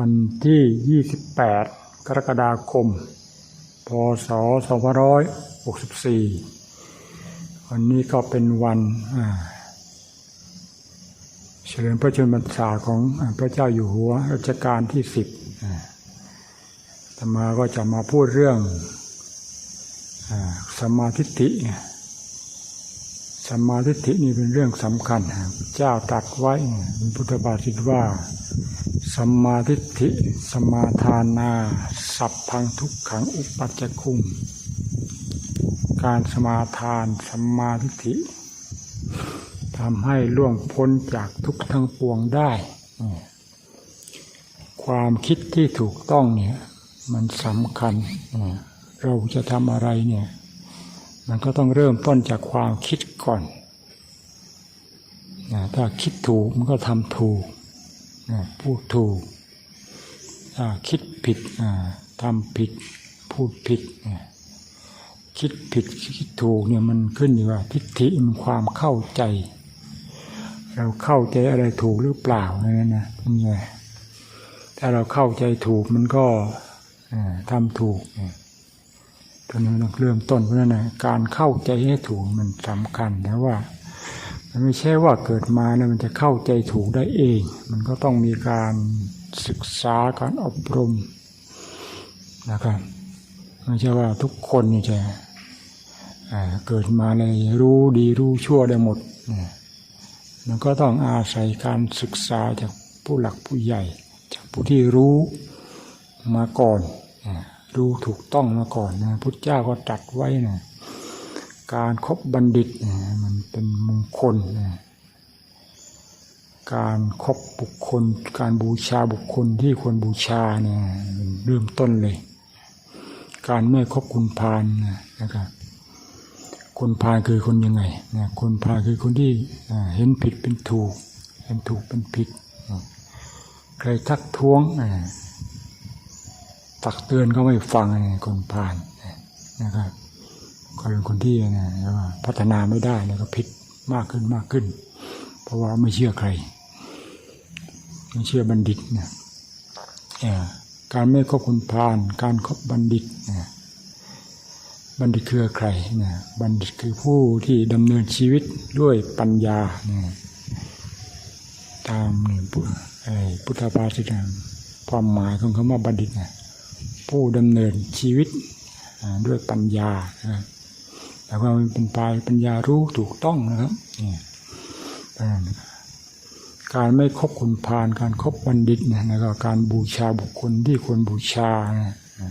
วันที่ 28 กรกฎาคม พศ 2564 วันนี้ก็เป็นวันเฉลิมพระชนมพรรษาของพระเจ้าอยู่หัวรัชกาลที่ 10อ่าอาตมาก็จะมาพูดเรื่องอสมาทิฏฐิ สมมาทิฏฐินี่เป็นเรื่องสำคัญ เจ้าตรัสไว้พุทธบาษิตว่า สัมมาทิฏฐิสมมาทานา สัพพังทุกขังอุปัจจคุงการสมาทานสัมมาทิฏฐิทำให้ล่วงพ้นจากทุกทั้งปวงได้ ความคิดที่ถูกต้องเนี่ย มันสำคัญ เราจะทำอะไรเนี่ย มันก็ต้องเริ่มต้นจากความคิดก่อนนะถ้าคิดถูกมันก็ทำถูกนะพูดถูก ถ้าคิดผิดทำผิด พูดผิดนะคิดผิดคิดถูกเนี่ยมันขึ้นอยู่ว่าทิฏฐิมันความเข้าใจ เราเข้าใจอะไรถูกหรือเปล่านั่นนะนี่ไงถ้าเราเข้าใจถูกมันก็ทำถูกเนี่ย อนนี้ต้องเริ่มต้นเพราะนั้นนะการเข้าใจให้ถูกมันสำคัญนะว่า มันไม่ใช่ว่าเกิดมาแล้วมันจะเข้าใจถูกได้เอง มันก็ต้องมีการศึกษาการอบรมนะครับไม่ใช่ว่าทุกคนจะเกิดมาเลยรู้ดีรู้ชั่วได้หมด มันก็ต้องอาศัยการศึกษาจากผู้หลักผู้ใหญ่ จากผู้ที่รู้มาก่อน อ่ารู้ถูกต้องมาก่อนนะพุทธเจ้าก็ตรัดไว้นะการครบบัณฑิตนะมันเป็นมงคลนะการครบบุคคล การบูชาบุคคลที่ควรบูชาเนี่ยเริ่มต้นเลย การไม่ครบคุณพานนะนะครับคนพาลคือคนยังไงนะคนพาลคือคนที่เห็นผิดเป็นถูก เห็นถูกเป็นผิด ใครทักท้วง ตักเตือนก็ไม่ฟังไงคนผ่านนะครับก็เป็นคนที่นะว่าพัฒนาไม่ได้แล้วก็ผิดมากขึ้นมากขึ้น เพราะว่าไม่เชื่อใคร ไม่เชื่อบัณฑิตนะการไม่คบคนพาลการครบบัณฑิตนะบัณฑิตคือใครนะบัณฑิตคือผู้ที่ดำเนินชีวิตด้วยปัญญานะตามนี่พุไอ้พุทธภาษิตนะความหมายของคำว่าบัณฑิตนะ ผู้ดำเนินชีวิตด้วยปัญญาแต่ว่ามันเป็นปลายปัญญารู้ถูกต้องนะครับการไม่คบคุณพาลการครบบัณฑิตนะแล้วก็การบูชาบุคคลที่ควรบูชา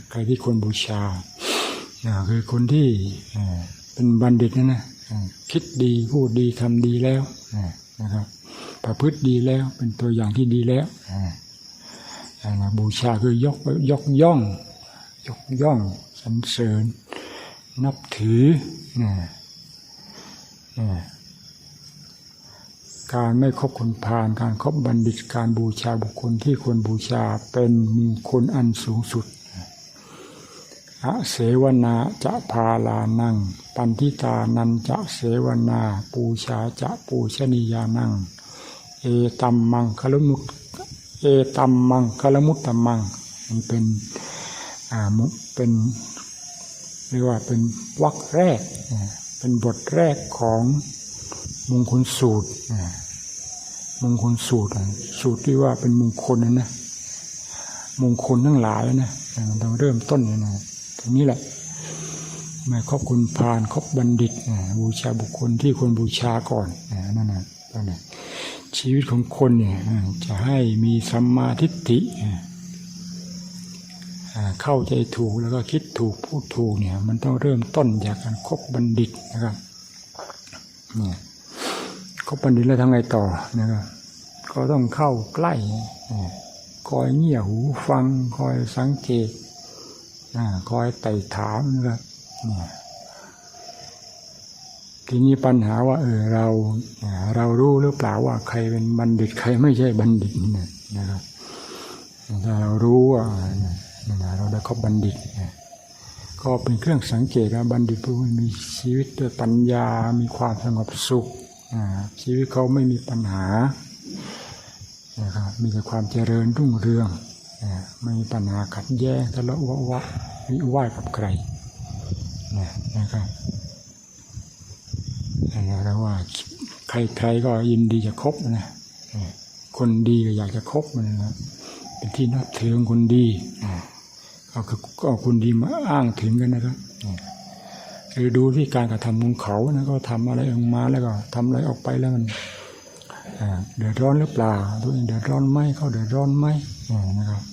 ใครที่ควรบูชาคือคนที่เป็นบัณฑิตนะนะคิดดีพูดดีทำดีแล้วนะครับประพฤติดีแล้วเป็นตัวอย่างที่ดีแล้วอ่าอ่านะบูชาคือยกยกย่อง ยกย่องสรรเสริญ นับถือนะนะการไม่คบคนพาลการครบบัณฑิตการบูชาบุคคลที่ควรบูชาเป็นมงคลอันสูงสุดอะเสวนาจะพาลานัง ปันทิตานันจะเสวนาปูชาจะปูชนียานัง เอตัมมังคลมุตเอตัมมังคลมุตตัมมัง มันเป็น อ่ามุเป็นเรียกว่าเป็นวรรคแรก เป็นบทแรกของมงคลสูตรมงคลสูตร สูตรที่ว่าเป็นมงคลนะนะมงคลทั้งหลายนะมันต้องเริ่มต้นเลยนะตรงนี้แหละม่ครอบคุณพาลครบบัณฑิตบูชาบุคคลที่ควรบูชาก่อนนั่นนะนั่นนะชีวิตของคนเนี่ยจะให้มีสัมมาทิฏฐิ เข้าใจถูกแล้วก็คิดถูกพูดถูกเนี่ย มันต้องเริ่มต้นจากการคบบัณฑิตนะครับเนี่ยคบบัณฑิตแล้วทำไงต่อนะครับก็ต้องเข้าใกล้คอยเงี่ยหูฟังคอยสังเกตคอยไต่ถามนะครับเนี่ยทีนี้ปัญหาว่า เออเราอ่าเรารู้หรือเปล่าว่าใครเป็นบัณฑิตใครไม่ใช่บัณฑิตเนี่ยนะครับถ้าเรารู้ว่า เราได้คบบัณฑิตก็เป็นเครื่องสังเกตว่าบัณฑิตผู้มีชีวิตด้วยปัญญา มีความสงบสุขชีวิตเขาไม่มีปัญหานะครับมีแต่ความเจริญรุ่งเรืองไม่มีปัญหาขัดแย้งทะเลาะวะวะวิวาทกับใครนะครับอันนี้เรียกว่าใครๆก็ยินดีจะคบนะคนดีก็อยากจะคบมันนะเป็นที่นับถือของคนดีอ่า ก็คือก็เอาคนดีมาอ้างถึงกันนะครับหรือดูที่การกระทำของเขานะก็ทำอะไรออกมาแล้วก็ทำอะไรออกไปแล้วมันเดือดร้อนหรือเปล่าตัวเองเดือดร้อนไหมเขาเดือดร้อนไหมนะครับ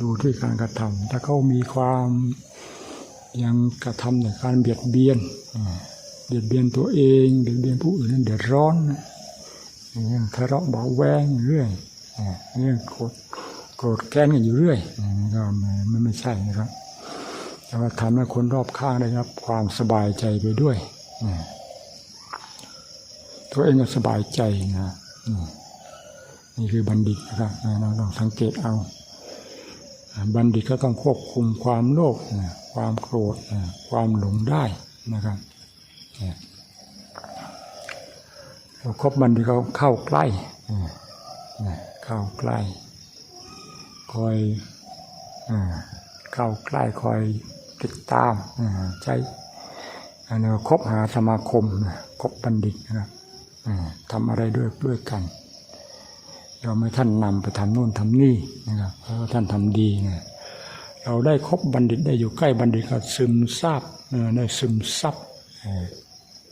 ดูที่การกระทำถ้าเขามีความยังกระทำในการเบียดเบียนเบียดเบียนตัวเองเบียดเบียนผู้อื่นนั้นเดือดร้อนนะเรื่องทะเลาะเบาแวงเรื่อยอ่าเรื่องโกรธ โกรธแค้นกันอยู่เรื่อยนี่ก็ไม่ไม่ไม่ใช่นะครับ แต่ว่าทำให้คนรอบข้างได้รับความสบายใจไปด้วยตัวเองก็สบายใจนะนี่คือบัณฑิตนะครับเราต้องสังเกตเอา บัณฑิตก็ต้องควบคุมความโลภความโกรธความหลงได้นะครับเราครบบัณฑิตเขาเข้าใกล้เข้าใกล้ คอยเข้าใกล้คอยติดตามใช้อันนี้คบหาสมาคมคบบัณฑิตนะครับทำอะไรด้วยด้วยกันเราไม่ท่านนำไปทำโน่นทำนี่นะครับเพราะท่านทำดีนะเราได้คบบัณฑิตได้อยู่ใกล้บัณฑิตก็ซึมซาบได้ซึมซับ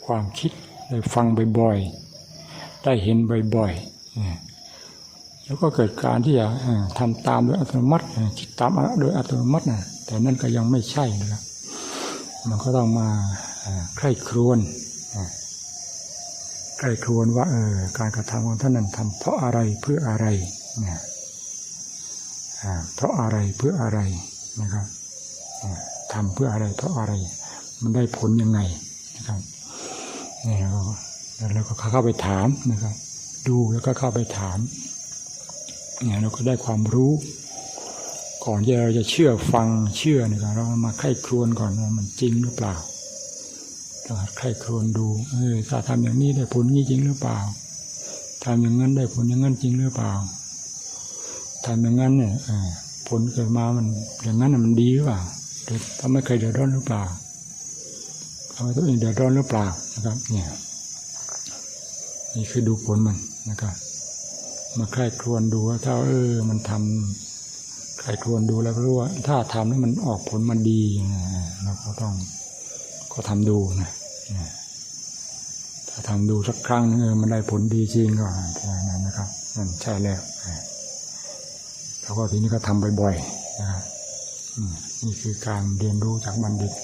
ความคิดได้ฟังบ่อยๆได้เห็นบ่อยๆ แล้วก็เกิดการที่จะเอ่อทำตามโดยอัตโนมัติคิดตามโดยอัตโนมัตินะแต่นั่นก็ยังไม่ใช่นะครับมันก็ต้องมาใคร่ครวญใกล้ครวนว่าเออการกระทำของท่านนั้นทำเพราะอะไรเพื่ออะไรเนี่ยเพราะอะไรเพื่ออะไรนะครับอ่าทำเพื่ออะไรเพราะอะไร มันได้ผลยังไงนะครับเนี่ยแล้วก็เข้าไปถามนะครับ ดูแล้วก็เข้าไปถาม เนี่ยเราก็ได้ความรู้ ก่อนที่เราจะเชื่อฟังเชื่อนะครับเรามาไข้ครวนก่อนว่ามันจริงหรือเปล่าก็ใครครวญดูเออถ้าทำอย่างนี้ได้ผลนี้จริงหรือเปล่าทำอย่างนั้นได้ผลอย่างนั้นจริงหรือเปล่าทำอย่างนั้นเนี่ยผลเกิดมามัน อย่างนั้นมันดีหรือเปล่าทำให้ใครเดือดร้อนหรือเปล่าทำให้ตัวเองเดือดร้อนหรือเปล่านะครับ เนี่ย นี่คือดูผลมันนะครับ มาใคร่ครวญดูว่าถ้าเออ มันทำใคร่ครวญดูแล้วรู้ว่า ถ้าทำแล้วมันออกผลมันดีนะเราก็ต้องก็ทำดูนะถ้าทำดูสักครั้งเออมันได้ผลดีจริงก็แค่นั้นนะครับนั่นใช่แล้วแล้วก็ทีนี้ก็ทำบ่อยๆนะนี่คือการเรียนรู้จากบัณฑิตนะครับ